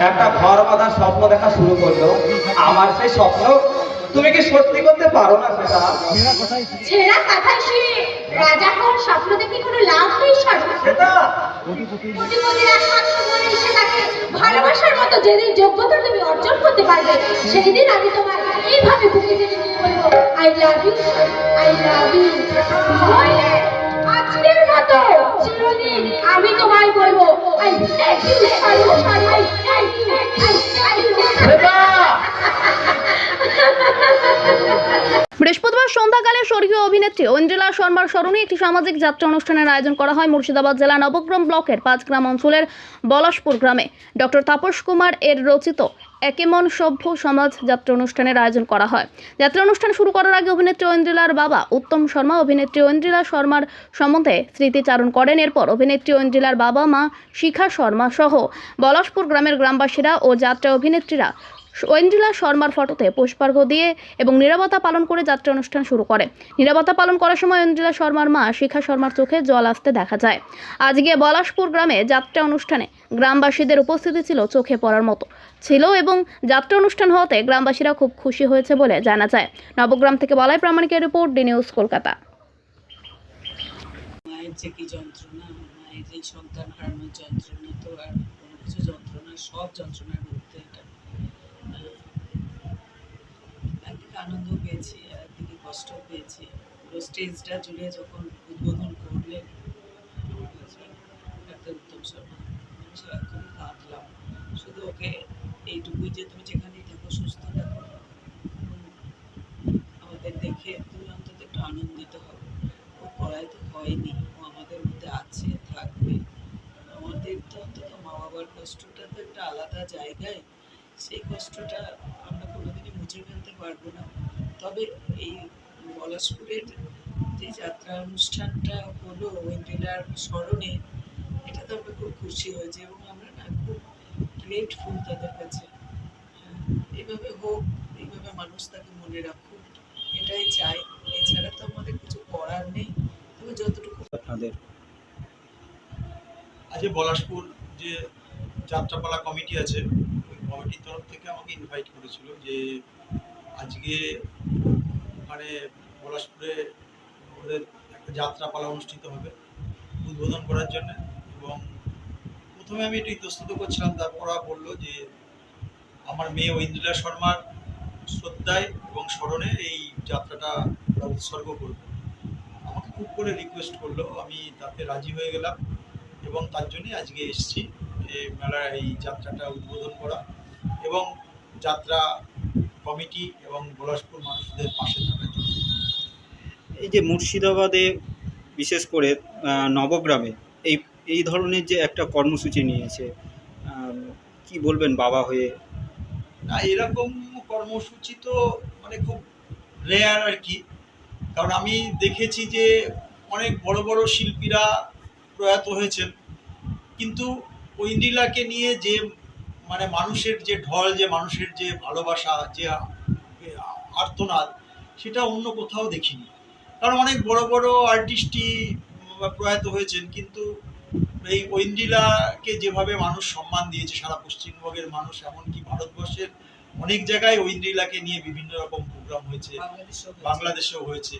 একটা ঘর বাঁধার স্বপ্ন দেখা শুরু করল। আমার সেই স্বপ্ন তুমি কি সত্যি করতে পারো না সেটা? ছেঁড়া কাঁথায় শুয়ে রাজা হওয়ার স্বপ্ন দেখে কোনো লাভ নেই সেটা? মনে এসে তাকে ভালোবাসার মতো যেদিন যোগ্যতা তুমি অর্জন করতে পারবে। সেই দিন আমি তোমার এইভাবে বুকে টেনে নিয়ে বলব I love you I love you আজকের মতো চিরদিন আমি তোমায় বলব বৃহস্পতিবার সন্ধ্যাকালে স্বর্গীয় অভিনেত্রী ঐন্দ্রিলা শর্মার স্মরণে একটি সামাজিক যাত্রা অনুষ্ঠানের আয়োজন করা হয় মুর্শিদাবাদ জেলা নবগ্রাম ব্লকের পাঁচগ্রাম অঞ্চলের বলাসপুর গ্রামে। ডক্টর তাপস কুমার এর রচিত একেমন সভ্য সমাজ যাত্রা অনুষ্ঠানের আয়োজন করা হয়। যাত্রা অনুষ্ঠান শুরু করার আগে অভিনেত্রী ঐন্দ্রিলার বাবা উত্তম শর্মা, অভিনেত্রী ঐন্দ্রিলা শর্মার সম্বন্ধে স্মৃতিচারণ করেন। এরপর অভিনেত্রী ঐন্দ্রিলার বাবা মা শিখা শর্মা সহ বলাসপুর গ্রামের গ্রামবাসীরা ও যাত্রা অভিনেত্রীরা ঐন্দ্রিলা শর্মার ফটোতে পুষ্পার্ঘ দিয়ে এবং নিরাপত্তা পালন করে যাত্রা অনুষ্ঠান শুরু করে। নিরাপত্তা পালন করার সময় ঐন্দ্রিলা শর্মার মা শিখা শর্মার চোখে জল আসতে দেখা যায়। আজকে বলাসপুর গ্রামে যাত্রা অনুষ্ঠানে গ্রামবাসীদের উপস্থিতি ছিল চোখে পড়ার মতো। ছিল এবং যাত্রা অনুষ্ঠান হওয়াতে গ্রামবাসীরা খুব খুশি হয়েছে বলে জানা যায়। নবগ্রাম থেকে বলাই প্রামাণিকের রিপোর্ট ডি নিউজ কলকাতা। যন্ত্রণা সব মধ্যে এটা আহ, একদিকে আনন্দ পেয়েছি, একদিকে কষ্ট পেয়েছি। পুরো স্টেজটা জুড়ে যখন উদ্বোধন করলেন, ডাক্তার উত্তম শর্মা, আমি কাঁদলাম। শুধু ওকে এইটুকুই যে তুমি যেখানেই থাকো, সুস্থ থাকো। আমাদের দেখে তুমি অন্তত একটু আনন্দিত হবে ও পড়াইতে হয়নি। ও আমাদের মধ্যে আছে, থাকবে। আমাদের তো অন্তত মা বাবার কষ্টটা তো একটা আলাদা জায়গায়। সেই কষ্টটা আমরা কোনোদিনই মুছে ফেলতে পারব না। তবে এই পলাশপুরের যে যাত্রা অনুষ্ঠানটা হলো ওয়েন্ডেলার স্মরণে এটা তো আমরা খুব খুশি হয়েছি এবং আমরা না খুব গ্রেটফুল তাদের কাছে। হ্যাঁ, এইভাবে হোক এইভাবে মানুষ তাকে মনে রাখুক এটাই চাই। এছাড়া তো আমাদের কিছু করার নেই। তবে যতটুকু আপনাদের আজকে পলাশপুর যে যাত্রাপালা কমিটি আছে কমিটির তরফ থেকে আমাকে ইনভাইট করেছিল যে আজকে ওখানে পলাশপুরে ওদের একটা যাত্রাপালা অনুষ্ঠিত হবে উদ্বোধন করার জন্য এবং প্রথমে আমি একটু ইতস্তত করছিলাম, তারপর বলল যে আমার মেয়ে ঐন্দ্রিলা শর্মার শ্রদ্ধায় এবং স্মরণে এই যাত্রাটা ওরা উৎসর্গ করবে। আমাকে খুব করে রিকোয়েস্ট করল, আমি তাতে রাজি হয়ে গেলাম এবং তার জন্যই আজকে এসেছি মেলার এই যাত্রাটা উদ্বোধন করা। এবং যাত্রা কমিটি এবং পলাশপুর মানুষদের পাশে থাকার জন্য। এই যে মুর্শিদাবাদে বিশেষ করে নবগ্রামে এই এই ধরনের যে একটা কর্মসূচি নিয়েছে কি বলবেন বাবা হয়ে? না এরকম কর্মসূচি তো মানে খুব রেয়ার আর কি। কারণ আমি দেখেছি যে অনেক বড় বড় শিল্পীরা প্রয়াত হয়েছেন। কিন্তু ঐন্দ্রিলাকে নিয়ে যে মানে মানুষের যে ঢল যে মানুষের যে ভালোবাসা যে আর্তনাদ সেটা অন্য কোথাও দেখিনি। কারণ অনেক বড় বড় আর্টিস্টই প্রয়াত হয়েছেন কিন্তু এই ঐন্দ্রিলাকে যেভাবে মানুষ সম্মান দিয়েছে সারা পশ্চিমবঙ্গের মানুষ এমনকি ভারতবর্ষের অনেক জায়গায় ঐন্দ্রিলাকে নিয়ে বিভিন্ন রকম প্রোগ্রাম হয়েছে বাংলাদেশেও হয়েছে। বাংলাদেশেও হয়েছে।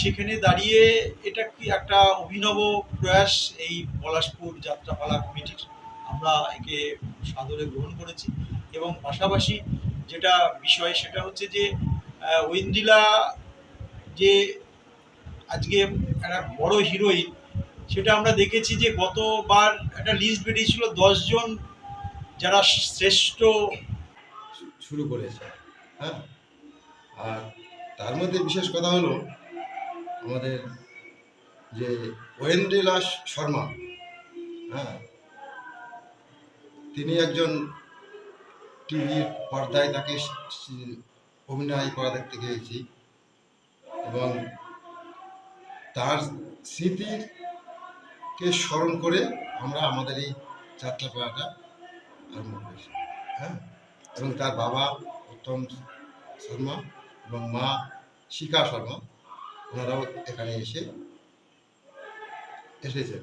সেখানে দাঁড়িয়ে এটা কি একটা অভিনব প্রয়াস এই পলাশপুর যাত্রাপালা কমিটির? আমরা একে সাদরে গ্রহণ করেছি এবং পাশাপাশি যেটা বিষয় সেটা হচ্ছে যে ঐন্দ্রিলা যে আজকে একটা বড় হিরোইন সেটা আমরা দেখেছি যে গতবার একটা লিস্ট বেরিয়েছিল দশজন যারা শ্রেষ্ঠ শুরু করেছে হ্যাঁ? আর তার মধ্যে বিশেষ কথা হলো আমাদের যে ওয়েন্দ্রিলাস শর্মা হ্যাঁ? তিনি একজন টিভির পর্দায় তাকে অভিনয় করা দেখতে গিয়েছি এবং তার স্মৃতির কে স্মরণ করে আমরা আমাদের এই যাত্রা যাত্রাপালাটা আরম্ভ করেছি হ্যাঁ? এবং তার বাবা উত্তম শর্মা এবং মা শিখা শর্মা, ওনারাও এখানে এসে এসেছেন।